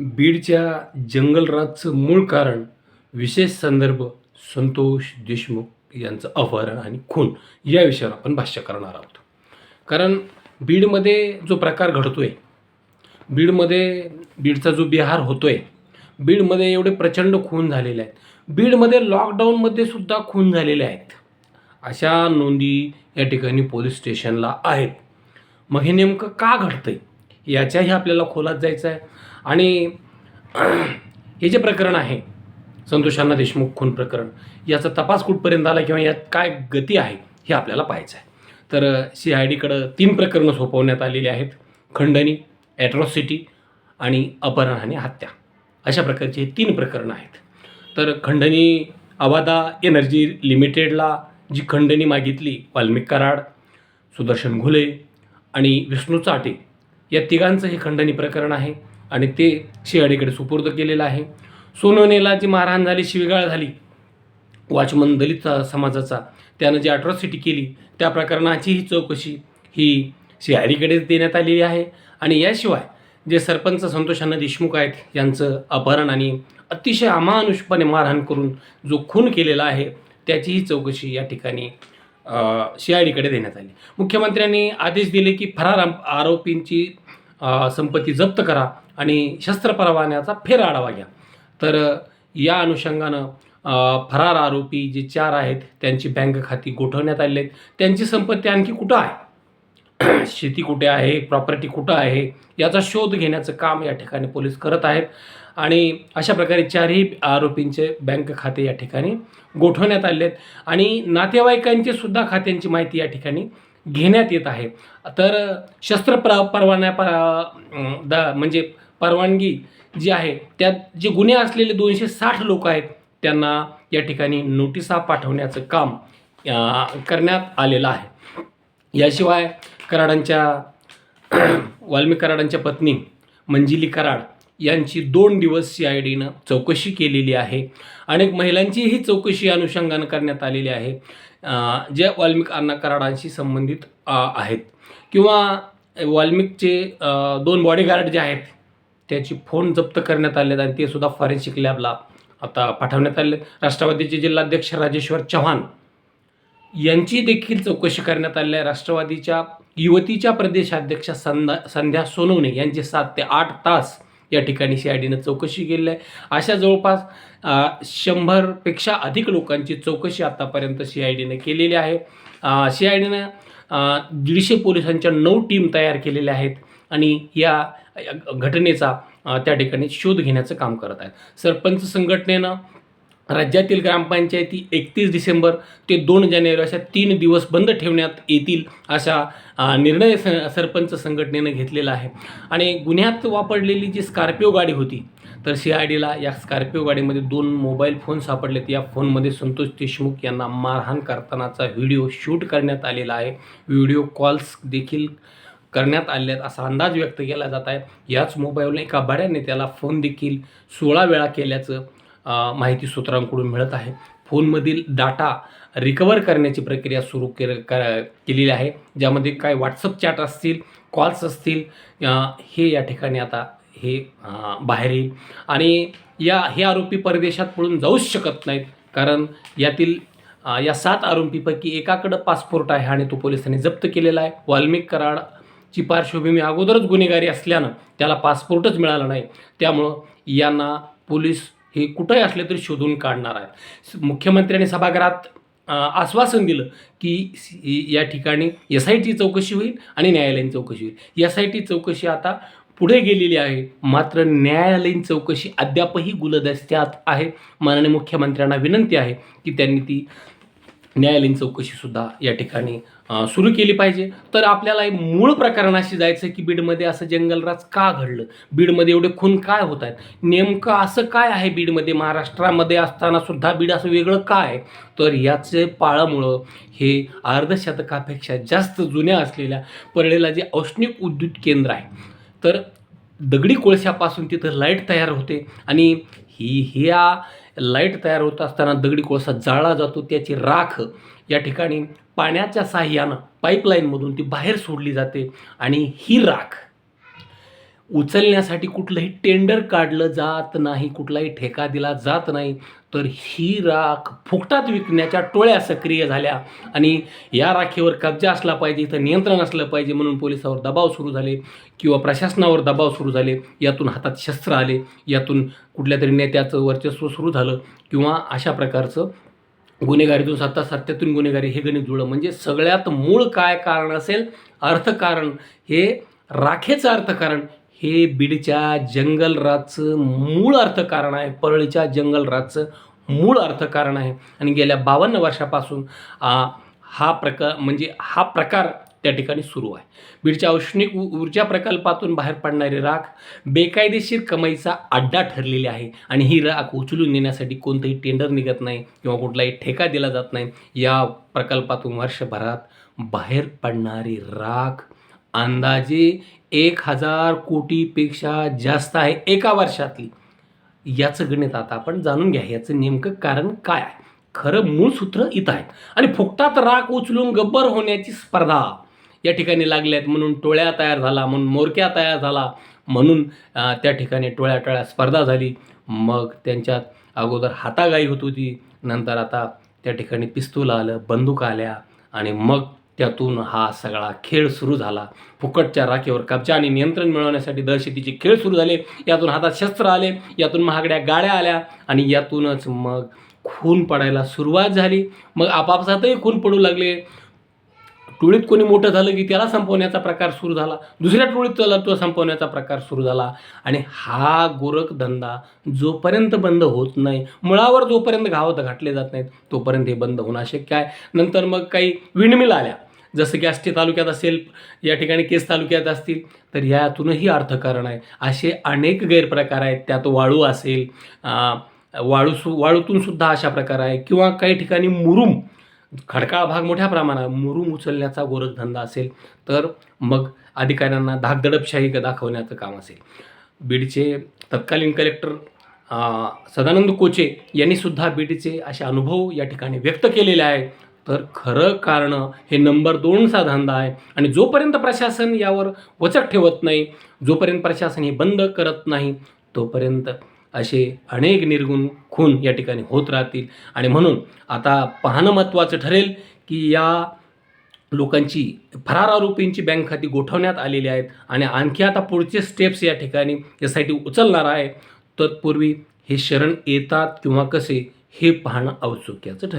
बीडच्या जंगलराजचं मूळ कारण विशेष संदर्भ संतोष देशमुख यांचं अपहरण आणि खून या विषयावर आपण भाष्य करणार आहोत. कारण बीडमध्ये जो प्रकार घडतो आहे बीडमध्ये बीडचा जो बिहार होतो आहे बीडमध्ये एवढे प्रचंड खून झालेले आहेत बीडमध्ये लॉकडाऊनमध्ये सुद्धा खून झालेले आहेत अशा नोंदी या ठिकाणी पोलीस स्टेशनला आहेत. मग हे नेमकं का घडतं आहे याच्याही आपल्याला खोलात जायचं आहे आणि हे जे प्रकरण आहे संतोषांना देशमुख खून प्रकरण याचा तपास कुठपर्यंत आला किंवा यात काय गती आहे हे आपल्याला पाहायचं आहे तर सी आय डीकडं तीन प्रकरणं सोपवण्यात आलेली आहेत. खंडणी ॲट्रॉसिटी आणि अपहरण आणि हत्या. अशा प्रकारची हे तीन प्रकरणं आहेत. तर खंडणी अवादा एनर्जी लिमिटेडला जी खंडणी मागितली वाल्मिक कराड सुदर्शन घुले आणि विष्णू चाटे या तिघांचं हे खंडणी प्रकरण आहे आणि ते शिआडीकडे सुपूर्द केलेलं आहे. सोनवणेला जी मारहाण झाली शिवीगाळ झाली वाचमन दलित समाजाचा त्यानं जी अट्रॉसिटी केली त्या प्रकरणाची ही चौकशी ही शिहाडीकडेच देण्यात आलेली आहे. आणि याशिवाय जे सरपंच संतोषांना देशमुख आहेत यांचं अपहरण आणि अतिशय अमानुषपणे मारहाण करून जो खून केलेला आहे त्याचीही चौकशी या ठिकाणी सी आय डीकडे देण्यात आली. मुख्यमंत्र्यांनी आदेश दिले की फरार आरोपींची संपत्ती जप्त करा आणि शस्त्र परवान्याचा फेर आढावा घ्या. तर या अनुषंगानं फरार आरोपी जे चार आहेत त्यांची बँक खाती गोठवण्यात आली आहेत. त्यांची संपत्ती आणखी कुठं आहे? शेती कुठे आहे? प्रॉपर्टी कुठं आहे? याचा शोध घेण्याचं काम या ठिकाणी पोलीस करत आहेत. आणि अशा प्रकारे चारही आरोपींचे बँक खाते या ठिकाणी गोठवण्यात आले आहेत आणि नातेवाईकांचे सुद्धा खात्यांची माहिती या ठिकाणी घेण्यात येत आहे. तर शस्त्र प्र परवान्या प दा द म्हणजे परवानगी जी आहे त्यात जे गुन्हे असलेले दोनशे साठ लोक आहेत त्यांना या ठिकाणी नोटिसा पाठवण्याचं काम करण्यात आलेलं आहे. याशिवाय कराडांच्या वाल्मिक कराडांच्या पत्नी मंजिली कराड यांची दोन दिवस सी आय डीनं चौकशी केलेली आहे. अनेक महिलांचीही चौकशी अनुषंगानं करण्यात आलेली आहे. जे ज्या वाल्मिक अण्णा कराडांशी संबंधित आहेत. किंवा वाल्मिकचे दोन बॉडीगार्ड जे आहेत त्याची फोन जप्त करण्यात आले आहेत आणि ते सुद्धा फॉरेन्सिक लॅबला आता पाठवण्यात आले राष्ट्रवादीचे जिल्हाध्यक्ष राजेश्वर चव्हाण यांची देखील चौकशी करण्यात आली आहे. राष्ट्रवादीच्या युवतीच्या प्रदेशाध्यक्षा संध्या संध्या सोनवणे यांचे सात ते आठ तास या ठिकाणी सी आय डीनं चौकशी केली आहे. अशा जवळपास शंभरपेक्षा अधिक लोकांची चौकशी आतापर्यंत सी आय डीनं केलेली आहे. सी आय डीनं दीडशे पोलिसांच्या नऊ टीम तयार केलेल्या आहेत आणि या घटनेचा त्या ठिकाणी शोध घेण्याचं काम करत आहेत. सरपंच संघटनेनं राज्यातील ग्रामपंचायती एकतीस डिसेंबर ते दोन जानेवारी अशा तीन दिवस बंद ठेवण्यात येतील अशा निर्णय स सरपंच संघटनेनं घेतलेला आहे. आणि गुन्ह्यात वापरलेली जी स्कॉर्पिओ गाडी होती तर सी आय डीला या स्कॉर्पिओ गाडीमध्ये दोन मोबाईल फोन सापडलेत. या फोनमध्ये संतोष देशमुख यांना मारहाण करतानाचा व्हिडिओ शूट करण्यात आलेला आहे. व्हिडिओ कॉल्स देखील करण्यात आले आहेत असा अंदाज व्यक्त केला जात आहे. याच मोबाईलने एका बड्या नेत्याला फोन देखील सोळा वेळा केल्याचं माहिती सूत्रांकडून मिळत आहे. फोनमधील डाटा रिकवर करण्याची प्रक्रिया सुरू के केलेली आहे. ज्यामध्ये काय व्हॉट्सअप चॅट असतील कॉल्स असतील हे या ठिकाणी आता हे बाहेर येईल. आणि या हे आरोपी परदेशात पळून जाऊच शकत नाहीत. कारण यातील या सात आरोपीपैकी एकाकडं पासपोर्ट आहे आणि तो पोलिसांनी जप्त केलेला आहे. वाल्मिक कराडची पार्श्वभूमी अगोदरच गुन्हेगारी असल्यानं त्याला पासपोर्टच मिळाला नाही. त्यामुळं यांना पोलीस हे कुठंही असले तरी शोधून काढणार आहेत. मुख्यमंत्र्यांनी सभागृहात आश्वासन दिलं की या ठिकाणी एस आय टी चौकशी होईल आणि न्यायालयीन चौकशी होईल. एस आय टी चौकशी आता पुढे गेलेली आहे. मात्र न्यायालयीन चौकशी अद्यापही गुलदस्त्यात आहे. माननीय मुख्यमंत्र्यांना विनंती आहे की त्यांनी ती न्यायालयीन चौकशीसुद्धा या ठिकाणी सुरू केली पाहिजे. तर आपल्याला एक मूळ प्रकरणाशी जायचं की बीडमध्ये असं जंगलराज का घडलं? बीडमध्ये एवढे खून काय होत आहेत? नेमकं असं काय आहे बीडमध्ये? महाराष्ट्रामध्ये असताना सुद्धा बीड असं वेगळं काय आहे? तर याचे पाळामुळं हे अर्धशतकापेक्षा जास्त जुन्या असलेल्या परळेला जे औष्णिक उद्युत केंद्र आहे तर दगडी कोळशापासून तिथं लाइट तयार होते आणि ही ह्या लाइट तयार होत असताना दगडी कोळसा जाळला जातो त्याची राख या ठिकाणी पाण्याच्या साह्यानं पाईपलाईनमधून ती बाहेर सोडली जाते आणि ही राख उचलण्यासाठी कुठलंही टेंडर काढलं जात नाही कुठलाही ठेका दिला जात नाही तर ही राख फुकटात विकण्याच्या टोळ्या सक्रिय झाल्या आणि या राखेवर कब्जा असला पाहिजे इथं नियंत्रण असलं पाहिजे म्हणून पोलिसावर दबाव सुरू झाले किंवा प्रशासनावर दबाव सुरू झाले. यातून हातात शस्त्र आले यातून कुठल्या तरी नेत्याचं वर्चस्व सुरू झालं किंवा अशा प्रकारचं गुन्हेगारीतून सत्ता सत्यातून गुन्हेगारी हे गणित जुळलं. म्हणजे सगळ्यात मूळ काय कारण असेल? अर्थकारण. हे राखेचं अर्थकारण. हे बीडच्या जंगलराजचं मूळ अर्थकारण आहे. परळीच्या जंगलराजचं मूळ अर्थकारण आहे. आणि गेल्या बावन्न वर्षापासून हा प्रकार म्हणजे हा प्रकार त्या ठिकाणी सुरू आहे. बीडच्या औष्णिक ऊर्जा प्रकल्पातून बाहेर पडणारी राख बेकायदेशीर कमाईचा अड्डा ठरलेली आहे आणि ही राख उचलून नेण्यासाठी कोणतंही टेंडर निघत नाही किंवा कुठलाही ठेका दिला जात नाही. या प्रकल्पातून वर्षभरात बाहेर पडणारी राख अंदाजे एक हजार कोटीपेक्षा जास्त आहे एका वर्षातली. याचं गणित आता आपण जाणून घ्या. याचं नेमकं कारण काय आहे? खरं मूळ सूत्र इथं आहे. आणि फुकटात राख उचलून गब्बर होण्याची स्पर्धा. या ठिकाणी लागल्यात म्हणून टोळ्या तयार झाला म्हणून मोरक्या तयार झाला म्हणून त्या ठिकाणी टोळ्या टोळ्या स्पर्धा झाली. मग त्यांच्यात अगोदर हातागाई होत होती. नंतर आता त्या ठिकाणी पिस्तूल आलं बंदूक आल्या आणि मग त्यातून हा सगळा खेळ सुरू झाला. फुकटच्या राखेवर कब्जा आणि नियंत्रण मिळवण्यासाठी दहशतीचे खेळ सुरू झाले. यातून हातात शस्त्र आले यातून महागड्या गाड्या आल्या आणि यातूनच मग खून पडायला सुरुवात झाली. मग आपापसातही खून पडू लागले. टोळीत कोणी मोठं झालं की त्याला संपवण्याचा प्रकार सुरू झाला. दुसऱ्या टोळीत त्याला तो संपवण्याचा प्रकार सुरू झाला. आणि हा गोरखधंदा जोपर्यंत बंद होत नाही मुळावर जोपर्यंत घावत घातले जात नाहीत तोपर्यंत हे बंद होणं अशक्य आहे. नंतर मग काही विंडमिल आल्या. जसं की आष्टी तालुक्यात असेल या ठिकाणी केस तालुक्यात असतील तर यातूनही अर्थकारण आहे. असे अनेक गैरप्रकार आहेत. त्यात वाळू असेल वाळू सु वाळूतून सुद्धा अशा प्रकार आहे किंवा काही ठिकाणी मुरुम खडकाळ भाग मोठ्या प्रमाणात मुरुम उचलण्याचा गोरखधंदा असेल तर मग अधिकाऱ्यांना धाकदडपशाही दाखवण्याचं काम असेल. बीडचे तत्कालीन कलेक्टर सदानंद कोचे यांनी सुद्धा बीडचे असे अनुभव या ठिकाणी व्यक्त केलेले आहेत. तर खरं कारण हे नंबर दोनचा धंदा आहे आणि जोपर्यंत प्रशासन यावर वचक ठेवत नाही जोपर्यंत प्रशासन हे बंद करत नाही तोपर्यंत असे अनेक निर्गुण खून या ठिकाणी होत राहतील. आणि म्हणून आता पाहणं महत्त्वाचं ठरेल की या लोकांची फरार आरोपींची बँक खाती गोठवण्यात आलेली आहेत आणि आणखी आता पुढचे स्टेप्स या ठिकाणी यासाठी उचलणार आहे. तत्पूर्वी हे शरण येतात किंवा कसे हे पाहणं औत्सुक्याचं ठरेल.